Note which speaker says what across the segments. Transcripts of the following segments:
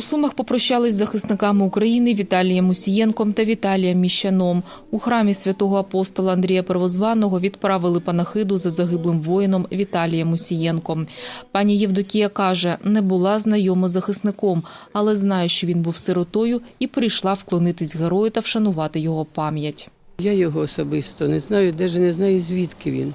Speaker 1: У Сумах попрощались захисниками України Віталієм Мусієнком та Віталієм Міщаном. У храмі святого апостола Андрія Первозваного відправили панахиду за загиблим воїном Віталієм Мусієнком. Пані Євдокія каже, не була знайома з захисником, але знає, що він був сиротою і прийшла вклонитись герою та вшанувати його пам'ять.
Speaker 2: Я його особисто не знаю, навіть не знаю, звідки він.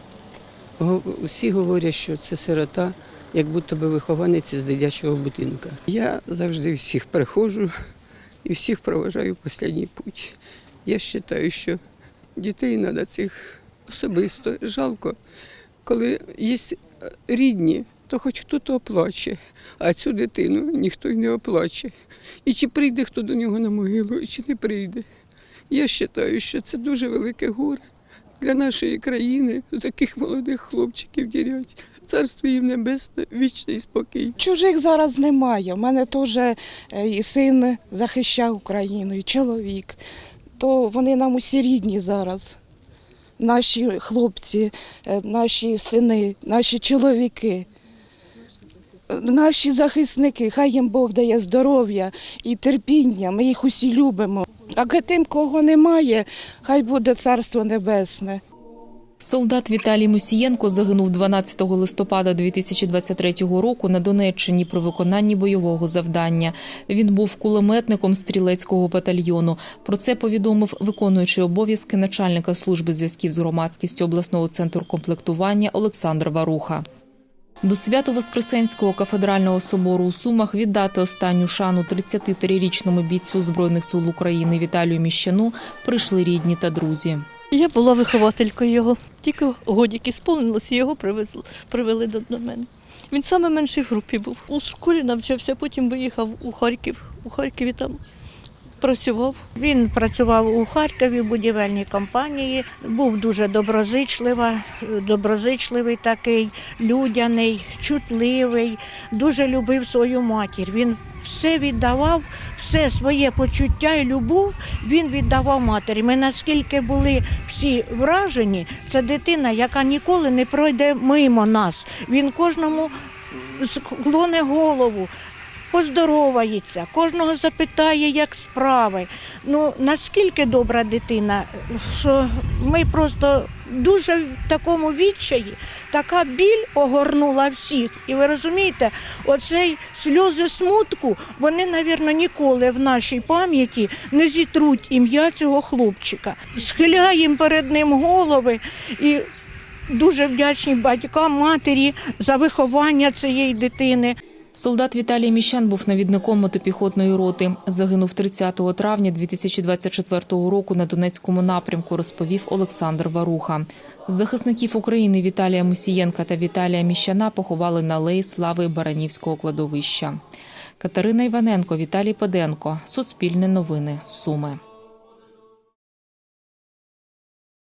Speaker 2: Всі говорять, що це сирота, як будто би вихованець з дитячого будинку. Я завжди всіх приходжу і всіх проважаю в останній путь. Я вважаю, що дітей треба цих особисто жалко. Коли є рідні, то хоч хтось оплаче, а цю дитину ніхто й не оплаче. І чи прийде хто до нього на могилу, чи не прийде. Я вважаю, що це дуже велике горе для нашої країни, таких молодих хлопчиків дірять. Царство їм небесне, вічний спокій.
Speaker 3: Чужих зараз немає. У мене теж е, і син захищав Україну, і чоловік. То вони нам усі рідні зараз. Наші хлопці, е, наші сини, наші чоловіки, наші захисники. Хай їм Бог дає здоров'я і терпіння. Ми їх усі любимо. А тим, кого немає, хай буде царство небесне.
Speaker 1: Солдат Віталій Мусієнко загинув 12 листопада 2023 року на Донеччині при виконанні бойового завдання. Він був кулеметником стрілецького батальйону. Про це повідомив виконуючий обов'язки начальника служби зв'язків з громадськістю обласного центру комплектування Олександр Варуха. До Свято-Воскресенського кафедрального собору у Сумах віддати останню шану 33-річному бійцю збройних сил України Віталію Міщану прийшли рідні та друзі.
Speaker 4: Я була вихователькою його. Тільки годіки сповнилося, його привезли, привели до, мене. Він саме менший в групі був. У школі навчався, потім виїхав у Харків. У Харкові там працював.
Speaker 5: Він працював у Харкові в будівельній компанії, був дуже доброзичлива, доброзичливий такий, людяний, чутливий, дуже любив свою матір. Він все віддавав, все своє почуття і любов він віддавав матері. Ми наскільки були всі вражені, це дитина, яка ніколи не пройде мимо нас. Він кожному склоне голову, поздоровається, кожного запитає, як справи. Ну наскільки добра дитина, що ми просто дуже в такому відчаї, така біль огорнула всіх. І ви розумієте, оцей сльози смутку, вони, навірно, ніколи в нашій пам'яті не зітруть ім'я цього хлопчика. Схиляємо перед ним голови і. Дуже вдячні батькам, матері за виховання цієї дитини.
Speaker 1: Солдат Віталій Міщан був навідником мотопіхотної роти. Загинув 30 травня 2024 року на Донецькому напрямку, розповів Олександр Варуха. Захисників України Віталія Мусієнка та Віталія Міщана поховали на алеї слави Баранівського кладовища. Катерина Іваненко, Віталій Паденко. Суспільне новини. Суми.